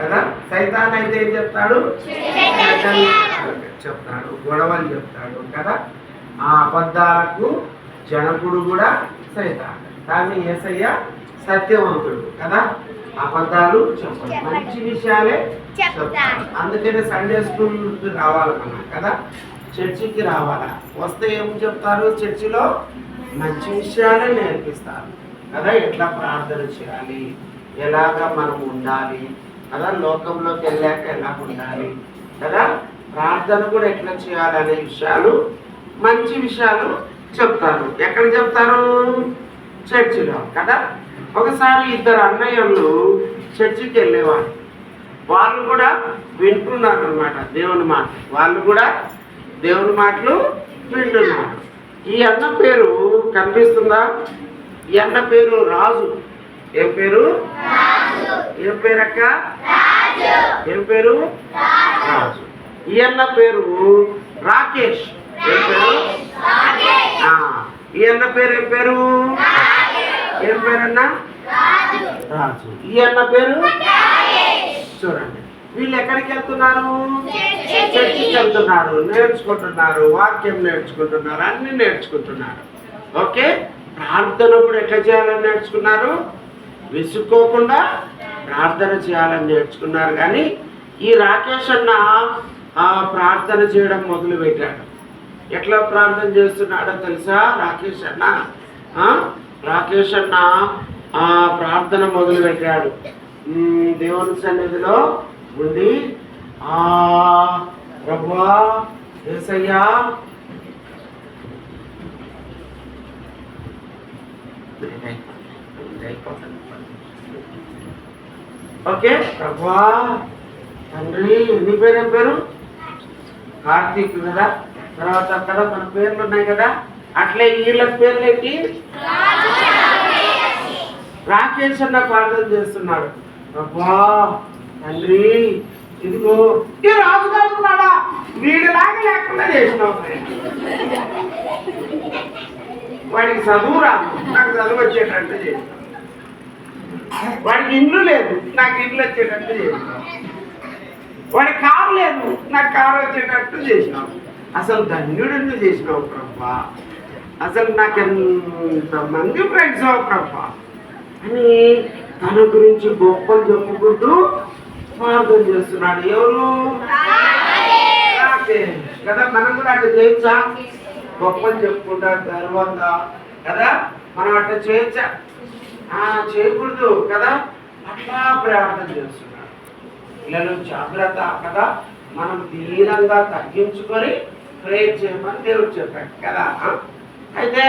కదా? సైతాన్ అయితే ఏం చెప్తాడు? చెప్తాడు గొడవలు చెప్తాడు కదా? ఆ అబద్ధాలకు జనకుడు కూడా సైతాన్. కానీ ఏసయ్య సత్యవంతుడు కదా? అబద్ధాలు చెప్పాడు. మంచి విషయాలే చెప్తాడు. అందుకనే సండే స్కూల్ రావాలి మనం కదా? చర్చికి రావాలా? వస్తే ఏం చెప్తారు? చర్చిలో మంచి విషయాలే నేర్పిస్తారు కదా? ఎట్లా ప్రార్థన చేయాలి? ఎలాగా మనం ఉండాలి? కదా లోకంలోకి వెళ్ళాక ఎలా ఉండాలి? కదా ప్రార్థన కూడా ఎట్లా చేయాలనే విషయాలు మంచి విషయాలు చెప్తారు. ఎక్కడ చెప్తారు? చర్చిలో కదా? ఒకసారి ఇద్దరు అన్నయ్యలు చర్చికి వెళ్ళేవారు. వాళ్ళు కూడా వింటున్నారు అనమాట దేవుని మాట. వాళ్ళు కూడా దేవుని మాటలు వింటున్నారు. ఈ అన్న పేరు కనిపిస్తుందా? ఈ అన్న పేరు రాజు. ఏం పేరు? ఏం పేరు అక్క ఏం పేరు? రాజు. ఈ అన్న పేరు రాకేష్. ఏం పేరు? ఆ, ఈ అన్న పేరు ఏం పేరు? ఏం పేరన్నా? రాజు. ఈ అన్న పేరు? చూడండి. వీళ్ళు ఎక్కడికి వెళ్తున్నారు? చర్చికి. వెళ్తున్నారు. నేర్చుకుంటున్నారు. వాక్యం నేర్చుకుంటున్నారు. అన్ని నేర్చుకుంటున్నారు. ఓకే? ప్రార్థన కూడా ఎట్లా చేయాలని నేర్చుకున్నారు? విసుక్కోకుండా ప్రార్థన చేయాలని నేర్చుకున్నారు కానీ ఈ రాకేష్ అన్న ఆ ప్రార్థన చేయడం మొదలుపెట్టాడు. ఎట్లా ప్రార్థన చేస్తున్నాడో తెలుసా? రాకేష్ అన్న రాకేష్ అన్న ఆ ప్రార్థన మొదలుపెట్టాడు. దేవుని సన్నిధిలో ఉండి ఆ ప్రభువా ఏసయ్యా ఓకే. ప్రభా తండ్రి నీ పేరు పేరు? కార్తీక్ కదా. తర్వాత అక్కడ మన పేర్లు ఉన్నాయి కదా. అట్లే వీళ్ళ పేర్లు ఏంటి? రాకేష్ అన్న ప్రార్థన చేస్తున్నాడు. ప్రభా తండ్రి ఇదిగో ఈ రాజుగారు ఉన్నాడా? వీడిలాగా లేకుండా చేసినావు వాడికి చదువు రాదు. నాకు చదువు వచ్చేటట్టు చేసినావు. వాడికి ఇల్లు లేదు నాకు ఇల్లు వచ్చేటట్టు చేసినావు వాడికి కారు లేదు నాకు కారు వచ్చేటట్టు చేసినావు అసలు ధన్యుడిని చేసినావు ప్రభా? అసలు నాకు ఎంత మంది ఫ్రెండ్స్ ప్రభా? అని తన గురించి గొప్పలు చెప్పుకుంటూ ప్రార్థన చేస్తున్నాడు. ఎవరు? కదా మనం కూడా అట్లా చేయొచ్చా? గొప్పలు చెప్పుకుంటా గర్వంగా కదా మనం అట్లా చేయొచ్చా? ఆ, చేయకూడదు కదా అట్లా ప్రార్థన చేస్తున్నాడు. పిల్లలు జాగ్రత్త కదా మనం దీనంగా తగ్గించుకొని ప్రేర్ చేయమని దేవుడు చెప్పాడు కదా. అయితే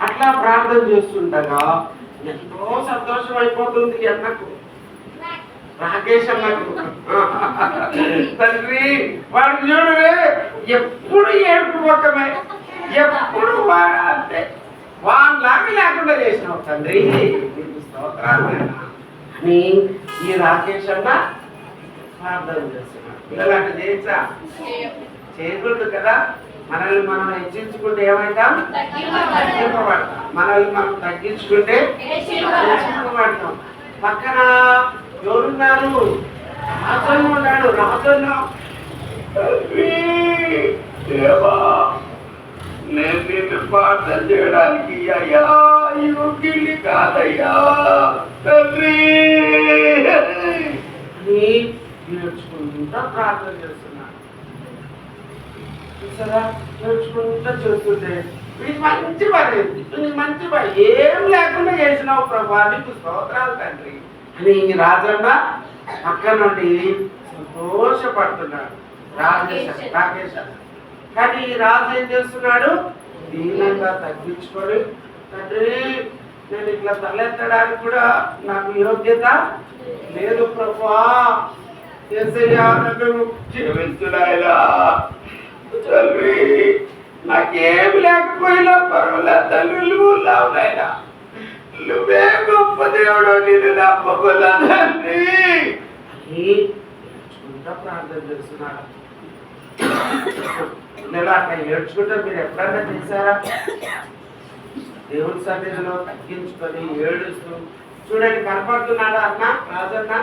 అట్లా ప్రార్థన చేస్తుండగా ఎంతో సంతోషం అయిపోతుంది అన్నకు. రాకేష్ అన్నకు. తండ్రి వాడికి చూడవే ఎప్పుడు ఏడుపు పక్కమే ఎప్పుడు వాడ అంతే. వాళ్ళలాగా లేకుండా చేసినావు తండ్రి. అని ఈ రాకేష్ అన్న ప్రార్థన చేస్తున్నాడు. పిల్లలు అట్లా చేయొచ్చా చేయకూడదు కదా. మనల్ని మనం హెచ్చించుకుంటే ఏమైతాం? తగ్గింపబడతాం. మనల్ని మనం తగ్గించుకుంటే హెచ్చింపబడతాం పక్కన ఎవరున్నారు? రాజు ఉన్నాడు. రాజు నేను నిన్ను ప్రార్థన చేయడానికి అయ్యా యోగ్యుని కాదయ్యా. తండ్రి! నేర్చుకుంటా ప్రార్థన చేస్తున్నాను చూసారా? నేర్చుకుంటా చేస్తుంటే ఇది మంచి పని ఇది మంచి పని. ఏం లేకుండా చేసినావు ప్రభా నీకు స్తోత్రాలు తండ్రి. అని ఈ రాజన్న అక్కడ నుండి సంతోషపడుతున్నాడు. రాకేశ రాకేష్ కానీ ఈ రాజు ఏం చేస్తున్నాడు? దీనంగా తగ్గించుకొని తండ్రి నేను ఇట్లా తలెత్తడానికి కూడా నాకు యోగ్యత లేదు ప్రభా. ఏసయ్యా నన్ను నాకేం లేకపోయినా పర్వాలేదు. తల్లి నువ్వు నాయనా. నువ్వే గొప్ప దేవుడు నేను అని ఏడ్చుకుంటా ప్రార్థన చేస్తున్నాడు. నేను అట్లా ఏడ్చుకుంటా మీరు ఎప్పుడన్నా చేశారా దేవుడి సన్నిధిలో తగ్గించుకొని ఏడుస్తూ చూడండి కనపడుతున్నాడా అన్న? రాజన్న?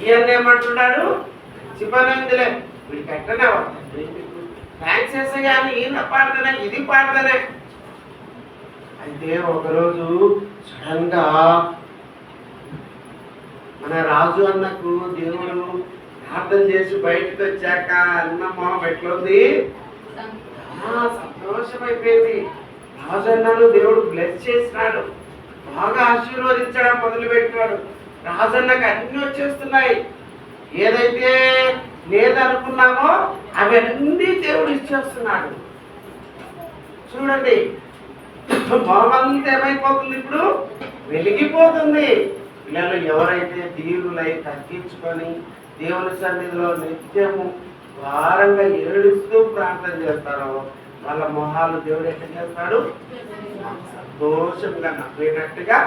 ఈయన ఏమంటున్నాడు? చిపనైందిలే వీడికి ఎట్టనే థ్యాంక్స్ చేస్తే కానీ ఈయన పాడతానే ఇది పాడతానే. అయితే ఒకరోజు సడన్గా మన రాజు అన్నకు దేవుడు ప్రార్థన చేసి బయటకు వచ్చాక అన్న మొహం ఎట్లుంది? సంతోషమైపోయింది. రాజు అన్నను దేవుడు బ్లెస్ చేసినాడు. బాగా ఆశీర్వదించడం మొదలు పెట్టినాడు రాజన్నకు అన్ని వచ్చేస్తున్నాయి. ఏదైతే లేదనుకున్నామో అవన్నీ దేవుడు ఇచ్చేస్తున్నాడు. చూడండి మొహమంతా ఏమైపోతుంది ఇప్పుడు? వెలిగిపోతుంది. పిల్లలు ఎవరైతే దీనులై తగ్గించుకొని దేవుని సన్నిధిలో నిత్యము వారంగా ఏడుస్తూ ప్రార్థన చేస్తారో వాళ్ళ మొహాలు దేవుడు ఎట్లా చేస్తాడు? సంతోషంగా నవ్వేటట్టుగా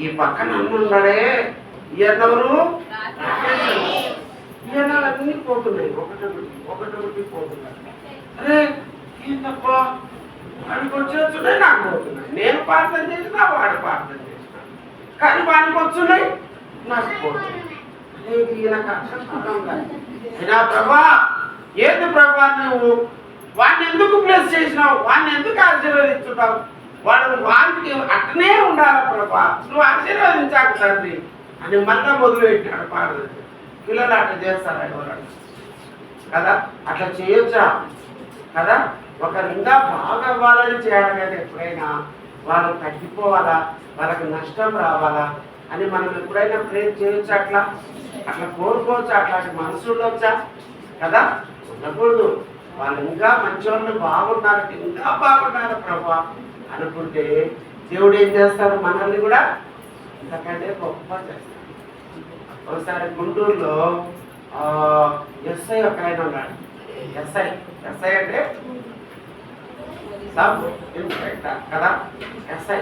ఈ పక్కన అన్నున్నాడే ఈయనెవరు ఈయనలన్నీ పోతున్నాయి. ఒకటొకటి ఒకటొకటి పోతున్నాయి. అరే ఈ తప్ప వాడికి వచ్చేస్తున్నాయి నాకు పోతున్నాయి. నేను ప్రార్థన చేసినా వాడు ప్రార్థన చేసిన. కానీ వాడికి వచ్చున్నాయి నాకు పోతున్నాయి. అరే, ఈయనకు అయినా ప్రభా ఏంది ప్రభా నువ్వు? వాడిని ఎందుకు ప్లేస్ చేసినావు? వాడిని ఎందుకు ఆశీర్వదించుంటావు వాడు వాడికి అట్నే ఉండాలి ప్రభా? నువ్వు ఆశీర్వదించాక తండ్రి అని మళ్ళా మొదలు పెట్టాడు పాడదు పిల్లలు అట్లా చేస్తారు ఎవరు? కదా? అట్లా చేయొచ్చా? కదా? ఒకరు ఇంకా బాగా అవ్వాలని చేయాలి కదా ఎప్పుడైనా వాళ్ళు తగ్గిపోవాలా? వాళ్ళకి నష్టం రావాలా? అని మనం ఎప్పుడైనా ప్రేమ చేయొచ్చా అట్లా? అట్లా కోరుకోవచ్చు అట్లాంటి మనసులు వచ్చా కదా? ఉండకూడదు. వాళ్ళు ఇంకా మంచోళ్ళు బాగున్నారు ఇంకా బాగున్నారు ప్రభా అనుకుంటే దేవుడు ఏం చేస్తాడు? మనల్ని కూడా ఇంతకంటే గొప్ప చేస్తాడు. ఒకసారి గుంటూరులో ఎస్ఐ ఒక ఆయన ఉన్నాడు. ఎస్ఐ ఎస్ఐ అంటే? సబ్ ఇన్స్పెక్టర్ కదా? ఎస్ఐ.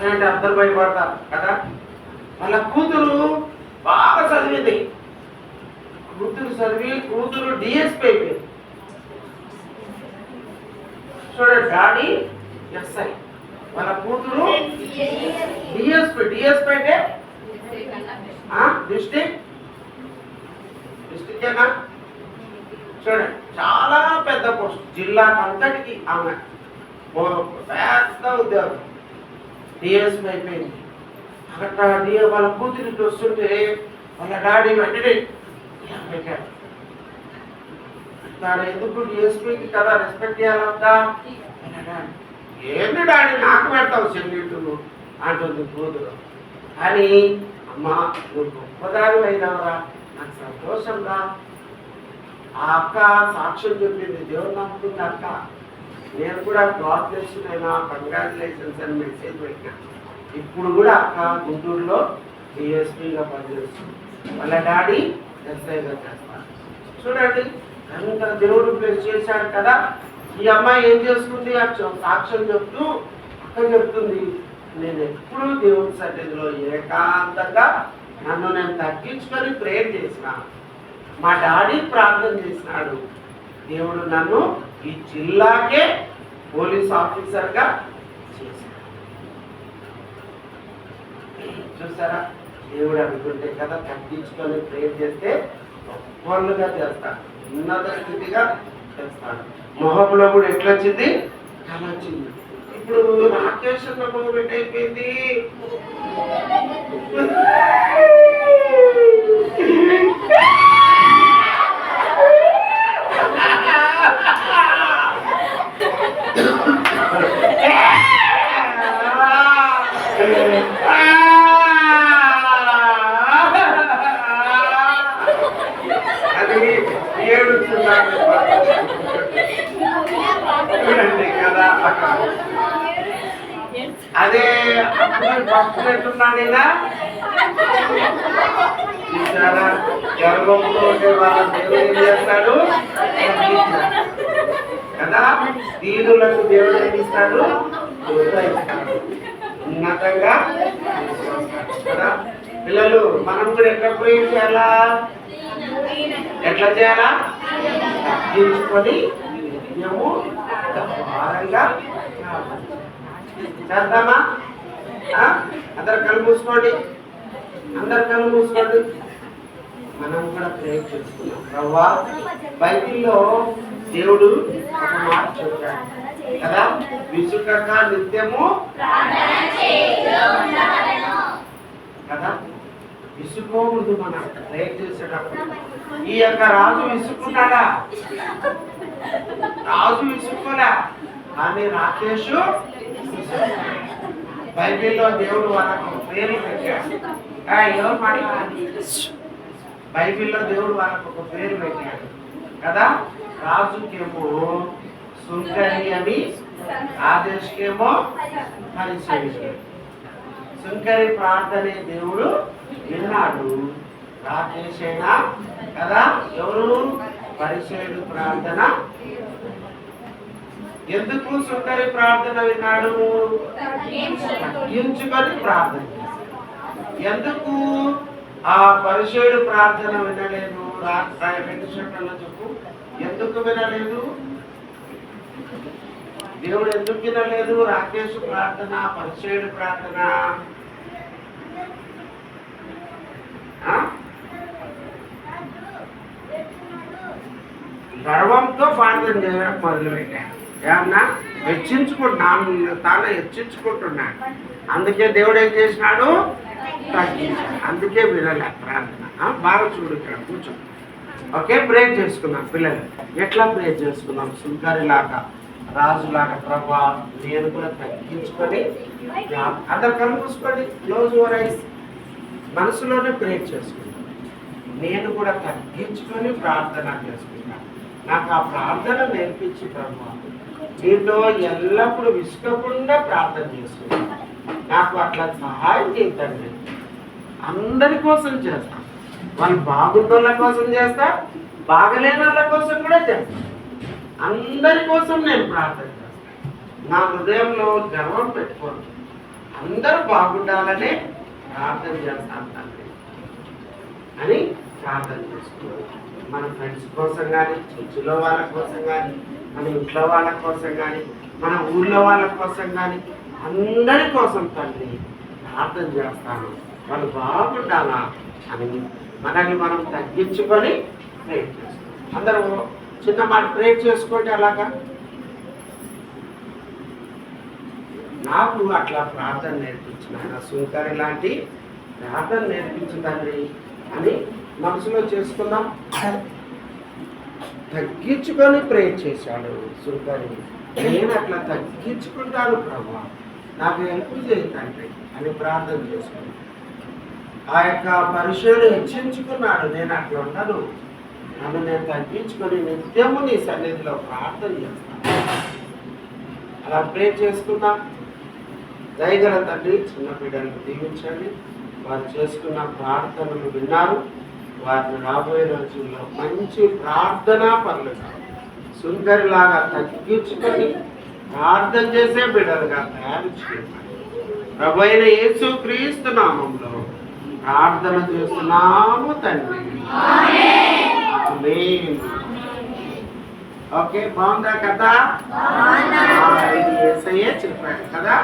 కృష్ణ అంటే అందరు భయపడతారు కదా? వాళ్ళ కూతురు బాగా చదివింది. కూతురు చదివి కూతురు డిఎస్పీ అయిపోయింది. చూడండి డాడీ ఎస్ఐ వాళ్ళ కూతురు డిఎస్పీ డిఎస్పీ అంటే? డిస్టిక్? డిస్టిక్ చూడండి చాలా పెద్ద పోస్ట్. జిల్లా అంతటికి ఆమె. పెద్ద ఉద్యోగం. డిఎస్పీ అయిపోయింది అక్కడ డిఏ వాళ్ళ కూతురు వస్తుంటే వాళ్ళ డాడీ వెంటనే ఇలా పెట్టాడు తాను ఎందుకు డిఎస్పీకి కదా రెస్పెక్ట్ చేయాలంతా? వాళ్ళ ఏంటి డాడీ నాకు పెడతావు చెల్లింటును అంటుంది కూతురు. కానీ అమ్మా నువ్వు గొప్పదాని అయినావరా నాకు సంతోషం రా ఆ అక్క సాక్ష్యం చెప్పింది దేవుడు నమ్ముతుంది అక్క. నేను కూడా క్లాత్ బ్లెస్ అయినా కంగ్రాచులేషన్స్ అని మెసేజ్ పెట్టినా. ఇప్పుడు కూడా అక్క గుంటూరులో డిఎస్పీగా పనిచేస్తుంది. వాళ్ళ డాడీ ఎస్ఐగా చేస్తారు. చూడండి అంత దేవుడు ప్లేస్ చేశాడు కదా. ఈ అమ్మాయి ఏం చేస్తుంది? సాక్ష్యం చెప్తూ అక్క చెప్తుంది నేను ఎప్పుడూ దేవుడి సన్నిధిలో ఏకాంతంగా నన్ను నేను తగ్గించుకొని ప్రేయర్ చేసిన. మా డాడీ ప్రార్థన చేసినాడు. దేవుడు నన్ను ఈ జిల్లాకే పోలీస్ ఆఫీసర్గా చేశాడు. చూసారా? దేవుడు అనుకుంటే కదా తగ్గించుకొని ప్రేయర్ చేస్తే గొప్పలుగా చేస్తాడు. ఉన్నత స్థితిగా చేస్తాడు. మొహంలో కూడా ఎట్లా వచ్చింది అలా వచ్చింది ఇప్పుడు రాకేష్ అన్న మొహం అయిపోయింది అప్పుడు పట్టుకున్నట్టున్నాడు ఈయన చూసారా? గర్భంలో ఉండే వాళ్ళ దేవుడు ఏం చేస్తాడు? కదా? దీనులకు దేవుడు ఏం ఇస్తాడు? ఉన్నతంగా కదా? పిల్లలు మనం కూడా ఎట్లా పోయి చేయాలా? ఎట్లా చేయాలా? తగ్గించుకొని మేము భారంగా చేద్దామా? అందరు కళ్ళు మూసుకోండి. అందరు కళ్ళు మూసుకోండి. మనం కూడా ప్రేమ చేసుకున్నాం రవ్వా బైబిల్లో దేవుడు ఒక మాట చెప్పాడు. కదా? విసుకక నిత్యము కదా? విసుకోకూడదు మనం ప్రేమ చేసేటప్పుడు. ఈ యొక్క రాజు విసుకున్నాడా రాజు విసుక్కోలే. కానీ రాకేష్ విసుక్కున్నాడు. బైబిల్లో దేవుడు మనకు పేరు పెట్టాడు. ఎవరు మాట్లాడాలి బైబిల్లో దేవుడు మనకు ఒక పేరు పెట్టాడు. కదా? రాజుకేమో సుంకరి అని ఆదేశకేమో పరిచయం సుంకరి ప్రార్థనే దేవుడు విన్నాడు. రాకేష్ అయినా కదా? ఎవరు? పరిచయుడు ప్రార్థన ఎందుకు సుందరి ప్రార్థన విన్నాడు? ఎంచుకొని ప్రార్థన ఎందుకు ఆ పరిశుడు ప్రార్థన వినలేదు? రెండు చెప్పండి చెప్పు. ఎందుకు వినలేదు? దేవుడు ఎందుకు వినలేదు? రాకేష్ ప్రార్థన పరిచయుడు ప్రార్థన. గర్వంతో ప్రార్థన చేయడం మొదలుపెట్టాడు. ఏమన్నా హెచ్చించుకుంటున్నాను తాను హెచ్చించుకుంటున్నాడు అందుకే దేవుడు ఏం చేసినాడు? తగ్గించాడు. అందుకే వినలే ప్రార్థన బాగా చూడు ఇక్కడ కూర్చో. ఓకే ప్రేర్ చేసుకున్నాం పిల్లలు. ఎట్లా ప్రేర్ చేసుకున్నాం సుంకరిలాగా రాజులాగా ప్రభా నేను కూడా తగ్గించుకొని అందరు కళ్ళు క్లోజ్ యువర్ ఐస్ మనసులోనే ప్రేర్ చేసుకున్నాను నేను కూడా తగ్గించుకొని ప్రార్థన చేసుకుంటాను నాకు ఆ ప్రార్థన నేర్పించి ప్రభావం నీతో ఎల్లప్పుడూ విసుకకుండా ప్రార్థన చేసుకుంటాను నాకు అట్లా సహాయం చేయండి. అందరి కోసం చేస్తా. వాళ్ళు బాగుంటున్న కోసం చేస్తా బాగలేని వాళ్ళ కోసం కూడా చేస్తా. అందరి కోసం నేను ప్రార్థన చేస్తాను నా హృదయంలో గర్వం పెట్టుకోను అందరూ బాగుండాలనే ప్రార్థన చేస్తాను తండ్రి. అని ప్రార్థన చేసుకున్నాం మన ఫ్రెండ్స్ కోసం కానీ చర్చిలో వాళ్ళ కోసం కానీ మన ఇంట్లో వాళ్ళ కోసం కానీ మన ఊళ్ళో వాళ్ళ కోసం కానీ అందరి కోసం తండ్రి ప్రార్థన చేస్తాను. వాళ్ళు బాగుండాలా అని మనల్ని మనం తగ్గించుకొని ప్రేర్ చేస్తాం. అందరూ చిన్న మాట ప్రేర్ చేసుకోండి అలాగా? నాకు అట్లా ప్రార్థన నేర్పించిన ఆయన సుంకరి లాంటి ప్రార్థన నేర్పించిన తండ్రి అని మనసులో చేసుకుందాం. తగ్గించుకొని ప్రే చేశాడు. సుంకరి నేను అట్లా తగ్గించుకుంటాను ప్రభా. నాకు హెల్ప్ అని ప్రార్థన చేసుకున్నాను ఆ యొక్క పరిశుడు హెచ్చించుకున్నాడు. నేను అట్లా ఉండను. నన్ను నేను తగ్గించుకొని నిత్యము నీ సన్నిధిలో ప్రార్థన చేస్తాను. అలా ప్రే చేసుకుందాం. దయగల తండ్రి చిన్న బిడ్డలకు దీవించండి. వారు చేసుకున్న ప్రార్థనలు విన్నారు. వారిని రాబోయే రోజుల్లో మంచి ప్రార్థనా పనులుగా సుందరిలాగా తగ్గించుకొని ప్రార్థన చేసే బిడ్డలుగా తయారు చేయండి ప్రభు అయిన యేసు క్రీస్తు నామంలో ప్రార్థన చేస్తున్నాము తండ్రి. ఓకే బాగుందా కదా ఇది ఏసయ్యే చెప్పాడు కదా.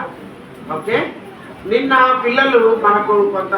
ఓకే నిన్న పిల్లలు మనకు కొంత